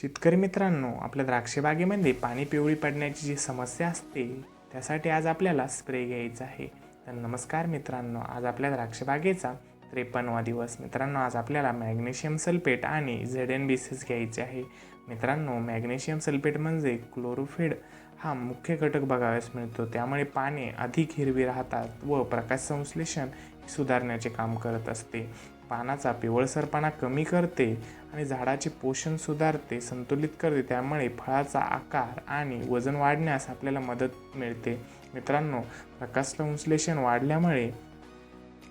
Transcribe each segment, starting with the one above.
शेतकरी मित्रांनो आपल्या द्राक्षबागेमध्ये पाणी पिवळी पडण्याची जी समस्या असते त्यासाठी आज आपल्याला स्प्रे घ्यायचा आहे. तर नमस्कार मित्रांनो आज आपल्या द्राक्षबागेचा त्रेपन्नवा दिवस. मित्रांनो आज आपल्याला मॅग्नेशियम सल्फेट आणि झेड एन बी सीस घ्यायचे आहे. मित्रांनो मॅग्नेशियम सल्फेट म्हणजे क्लोरोफिड हा मुख्य घटक बघावयास मिळतो. त्यामुळे पाने अधिक हिरवी राहतात व प्रकाश संश्लेषण सुधारण्याचे काम करत असते. पानाचा पिवळसरपणा कमी करते आणि झाडाचे पोषण सुधारते संतुलित करते. त्यामुळे फळाचा आकार आणि वजन वाढण्यास आपल्याला मदत मिळते. मित्रांनो प्रकाशसंश्लेषण वाढल्यामुळे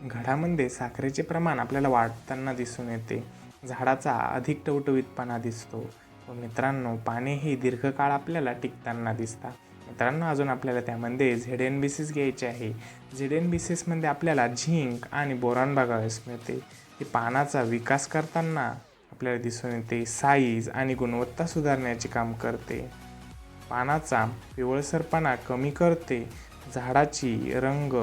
घडामध्ये साखरेचे प्रमाण आपल्याला वाढताना दिसून येते. झाडाचा अधिक टवटवीतपणा दिसतो. व मित्रांनो पाने ही दीर्घकाळ आपल्याला टिकताना दिसतात. मित्रांनो अजून आपल्याला त्यामध्ये झेड एन बी सीस घ्यायचे आहे. झेड एन बी सीसमध्ये आपल्याला झिंक आणि बोरॉन बघावयास मिळते. हे पानाचा विकास करताना आपल्याला दिसून येते. साईज आणि गुणवत्ता सुधारण्याचे काम करते. पानाचा पिवळसरपणा कमी करते. झाडाची रंग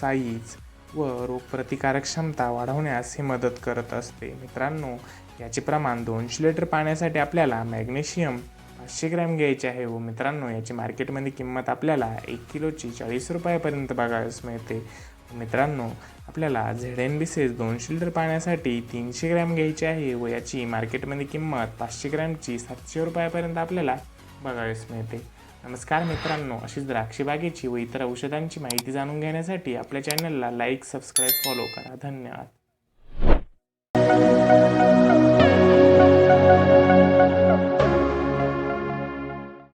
साईज व रोगप्रतिकारक क्षमता वाढवण्यास हे मदत करत असते. मित्रांनो याचे प्रमाण दोनशे लिटर पाण्यासाठी आपल्याला मॅग्नेशियम पाचशे ग्रॅम घ्यायचे आहे व मित्रांनो याची मार्केटमध्ये किंमत आपल्याला एक किलोची चाळीस रुपयापर्यंत बघायला मिळते. मित्रांनो आपल्याला झेड एन बी सेस दोनशे लिटर पाण्यासाठी तीनशे ग्रॅम घ्यायची आहे व याची मार्केटमध्ये किंमत पाचशे ग्रॅमची सातशे रुपयापर्यंत आपल्याला बघावीस मिळते. नमस्कार मित्रांनो अशीच द्राक्षबागेची व इतर औषधांची माहिती जाणून घेण्यासाठी आपल्या चॅनलला लाईक सबस्क्राईब फॉलो करा. धन्यवाद.